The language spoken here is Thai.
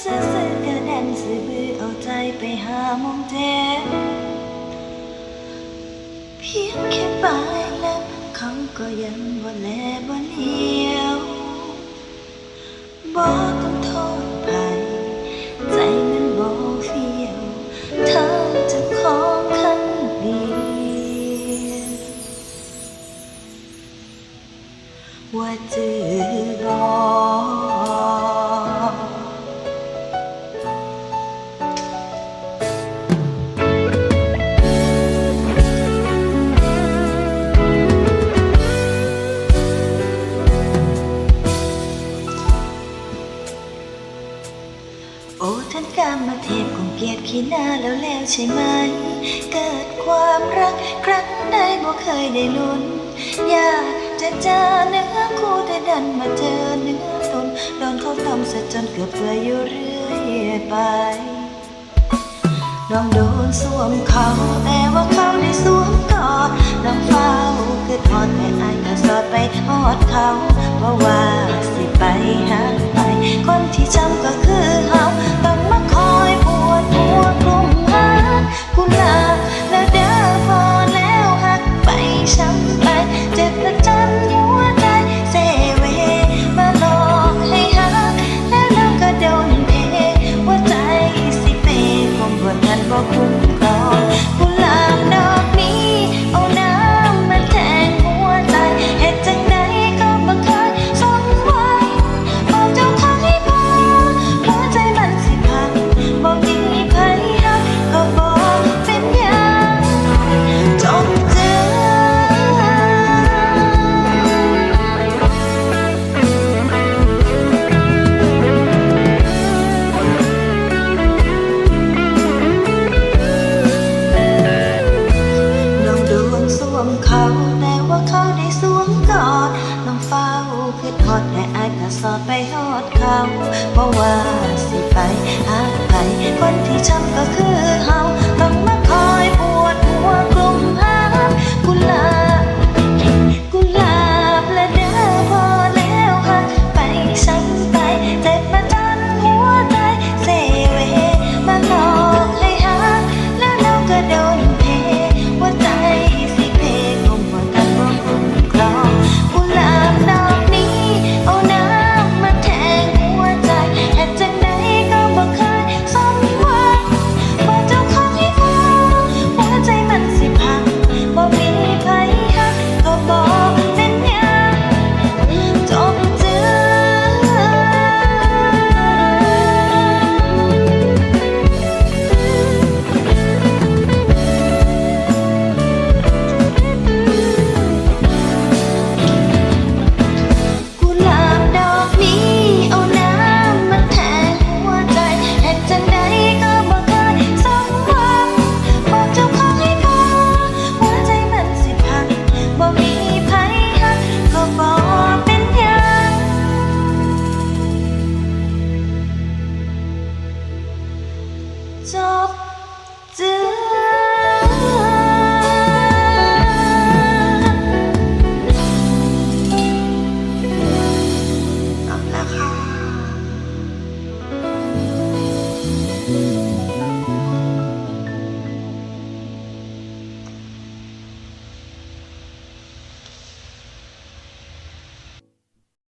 ซื่อๆก็ดันสิบือเอาใจไปหามองเทนเพียงแค่ปลายเล็บเขาก็ยังบ่แลบ่เลี้ยวบ่ต้องโทษใครใจมันบ่เฟียวเธอจะของคันเดียวว่าจือบอ มาเทพคงเกียดขี้หน้าแล้วแล้วใช่ไหม เกิดความรักครั้งใดบ่เคยได้ลุ้น อยากจะเจอเนื้อคู่แต่ดันมาเจอเนื้อตนโดนเขาต้มซะจนเกือบเปื่อยอยู่เรื่อยไปน้องโดนสวมเขาแต่ว่าเขาได้สวมกอดน้องเฝ้าคือทอดแต่อายก็สอดไปทอดเขาเพราะว่าสิไปหาไป คนที่จำก็คือ บ่ทั ดเขาเพราะว่าสิไปหาใครคนที่ช้ำก็คือ